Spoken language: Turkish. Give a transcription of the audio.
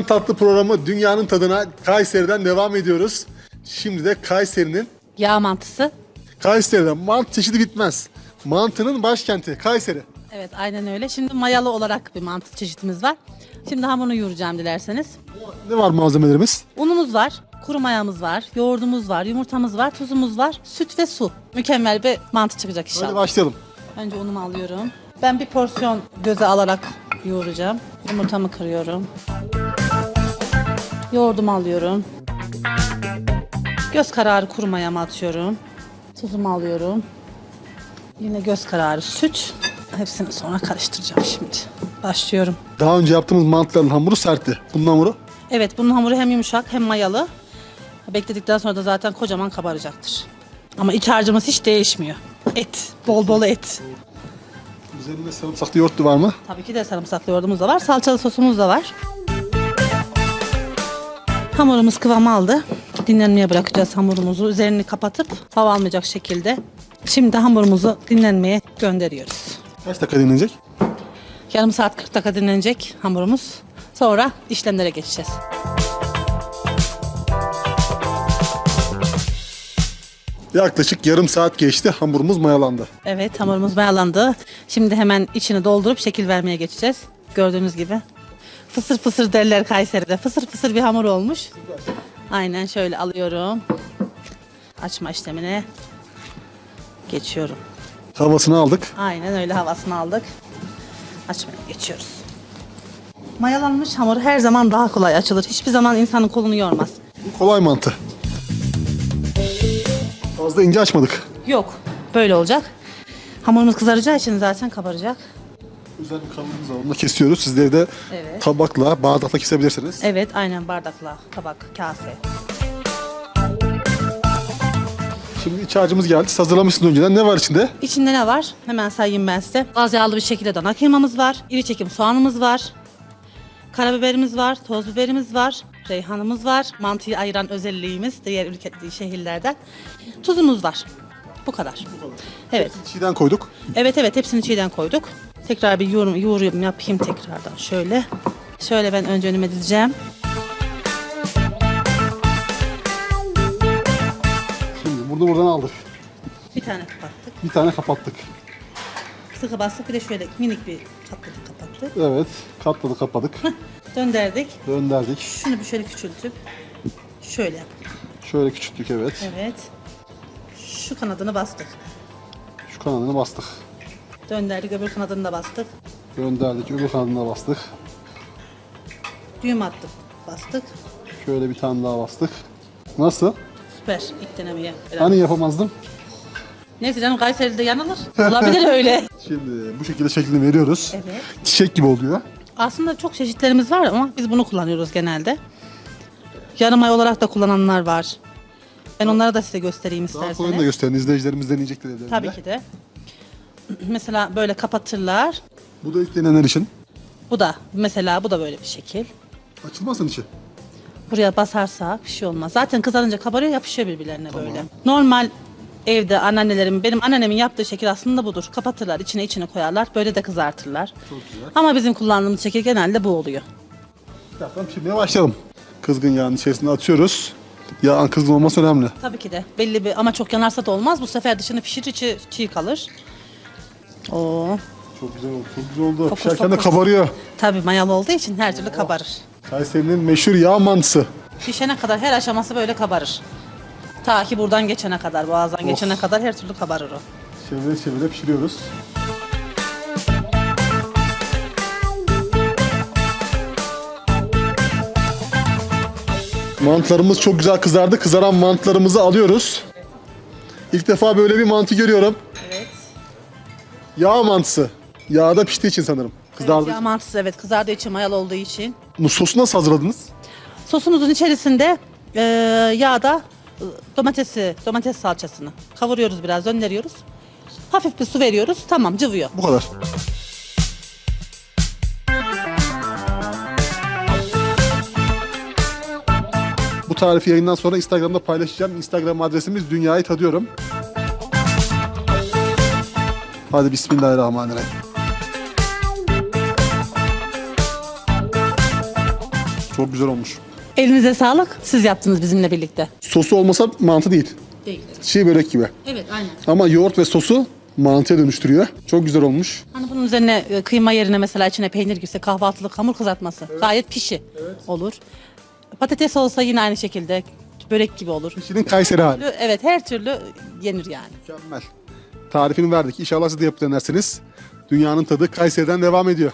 Lezzetten Tatlı programı Dünyanın Tadına Kayseri'den devam ediyoruz. Şimdi de Kayseri'nin, Yağ mantısı. Kayseri'de mantı çeşidi bitmez. Mantının başkenti Kayseri. Evet aynen öyle. Şimdi mayalı olarak bir mantı çeşitimiz var. Şimdi hamurunu yoğuracağım dilerseniz. Ne var malzemelerimiz? Unumuz var, kuru mayamız var, yoğurdumuz var, yumurtamız var, tuzumuz var, süt ve su. Mükemmel bir mantı çıkacak Hadi inşallah. başlayalım. Önce unumu alıyorum. Ben bir porsiyon göze alarak yoğuracağım. Yumurtamı kırıyorum. Yoğurdumu alıyorum. Göz kararı kuru mayamı atıyorum. Tuzumu alıyorum. Yine göz kararı süt. Hepsini sonra karıştıracağım şimdi. Başlıyorum. Daha önce yaptığımız mantıların hamuru sertti. Bunun hamuru Evet bunun hamuru hem yumuşak hem mayalı. Bekledikten sonra da zaten kocaman kabaracaktır. Ama iç harcımız hiç değişmiyor. Et. Bol bol et. üzerinde sarımsaklı yoğurtlu var mı? Tabii ki de sarımsaklı yoğurdumuz da var. Salçalı sosumuz da var. Hamurumuz kıvam aldı. Dinlenmeye bırakacağız hamurumuzu. Üzerini kapatıp hava almayacak şekilde. Şimdi hamurumuzu dinlenmeye gönderiyoruz. Kaç dakika dinlenecek? Yarım saat 40 dakika dinlenecek hamurumuz. Sonra işlemlere geçeceğiz. Yaklaşık yarım saat geçti. Hamurumuz mayalandı. Evet hamurumuz mayalandı. Şimdi hemen içini doldurup şekil vermeye geçeceğiz. Gördüğünüz gibi. Fısır fısır derler Kayseri'de. Fısır fısır bir hamur olmuş. Aynen şöyle alıyorum. Açma işlemine geçiyorum. Havasını aldık. Aynen öyle havasını aldık. Açmaya geçiyoruz. Mayalanmış hamur her zaman daha kolay açılır. Hiçbir zaman insanın kolunu yormaz. Kolay mantı. Fazla ince açmadık. Yok. Böyle olacak. Hamurumuz kızaracağı için zaten kabaracak. Özel bir kalıbımız var. Onu da kesiyoruz. Sizleri de Evet. tabakla, bardakla kesebilirsiniz. Evet aynen bardakla, tabak, kase. Şimdi iç harcımız geldi. Siz hazırlamışsınız önceden. Ne var içinde? İçinde ne var? Hemen sayayım ben size. Az yağlı bir şekilde dana kıymamız var. İri çekim soğanımız var. Karabiberimiz var, toz biberimiz var, reyhanımız var. Mantıyı ayıran özelliğimiz diğer ülke şehirlerden. Tuzumuz var. Bu kadar. Evet. Çiğden koyduk. Evet evet hepsini çiğden koyduk. Tekrar bir yoğurum, yoğurum yapayım tekrardan şöyle. Şöyle ben önce önüme dizeceğim. Şimdi burada buradan aldık. Bir tane kapattık. Bir tane kapattık. Sıkı bastık bir de şöyle minik bir katladık kapattık. Evet. Katladık kapadık. Dönderdik. Dönderdik. Şunu bir şöyle küçültüp şöyle yap. Şöyle küçülttük evet. Evet. Şu kanadını bastık. Şu kanadını bastık. Dönderdik öbür kanadını da bastık. Dönderdik. Öbür kanadına bastık. Düğüm attık. Bastık. Şöyle bir tane daha bastık. Nasıl? Süper. İlk denemeye. Biraz. Hani yapamazdım? Neyse canım Kayseri'de yanılır. Olabilir öyle. Şimdi bu şekilde şeklini veriyoruz. Evet. Çiçek gibi oluyor. Aslında çok çeşitlerimiz var ama biz bunu kullanıyoruz genelde. Yarım ay olarak da kullananlar var. Ben onları da size göstereyim Daha kolayını da isterseniz. gösterin. İzleyicilerimiz deneyecektir evlerinde. Tabii ki de. Mesela böyle kapatırlar. Bu da ilk denenenler için. Bu da mesela bu da böyle bir şekil. Açılmasın içi. Buraya basarsak bir şey olmaz. Zaten kızarınca kabarıyor yapışıyor birbirlerine böyle. Normal evde anneannelerim, benim anneannemin yaptığı şekil aslında budur. Kapatırlar, içine içine koyarlar. Böyle de kızartırlar. Çok güzel. Ama bizim kullandığımız şekil genelde bu oluyor. Tamam şimdi başlayalım. Kızgın yağın içerisine atıyoruz. Yağın kızgın olması önemli. Tabii ki de. Belli bir ama çok yanarsa da olmaz. Bu sefer dışını pişir içi çiğ kalır. Oo. Çok güzel oldu. Çok güzel oldu. Fokur Pişerken de kabarıyor. Tabii mayalı olduğu için her türlü kabarır. Kayseri'nin meşhur yağ mantısı. Pişene kadar her aşaması böyle kabarır. Ta ki buradan geçene kadar, boğazdan geçene kadar her türlü kabarır o. Çevire çevire pişiriyoruz. Mantılarımız çok güzel kızardı. Kızaran mantılarımızı alıyoruz. İlk defa böyle bir mantı görüyorum. Evet. Yağ mantısı. Yağda piştiği için sanırım. Kızardı. Evet, yağ mantısı evet kızardığı için mayalı olduğu için. Bu sosu nasıl hazırladınız? Sosumuzun içerisinde e, yağda e, domatesi, domates salçasını kavuruyoruz biraz, döndürüyoruz. Hafif bir su veriyoruz. Tamam cıvıyor. Bu kadar. Bu tarifi yayından sonra Instagram'da paylaşacağım. Instagram adresimiz Dünyayı Tadıyorum. Hadi Bismillahirrahmanirrahim. Çok güzel olmuş. Elinize sağlık. Siz yaptınız bizimle birlikte. Sosu olmasa mantı değil. Değil. Çiğ börek gibi. Evet aynen. Ama yoğurt ve sosu mantıya dönüştürüyor. Çok güzel olmuş. Hani bunun üzerine e, kıyma yerine mesela içine peynir girse kahvaltılık hamur kızartması. Gayet pişi olur. Patates olsa yine aynı şekilde börek gibi olur. Şimdi Kayseri hali. Evet her türlü yenir yani. Mükemmel. Tarifini verdik. İnşallah siz de yapıp denersiniz. Dünyanın tadı Kayseri'den devam ediyor.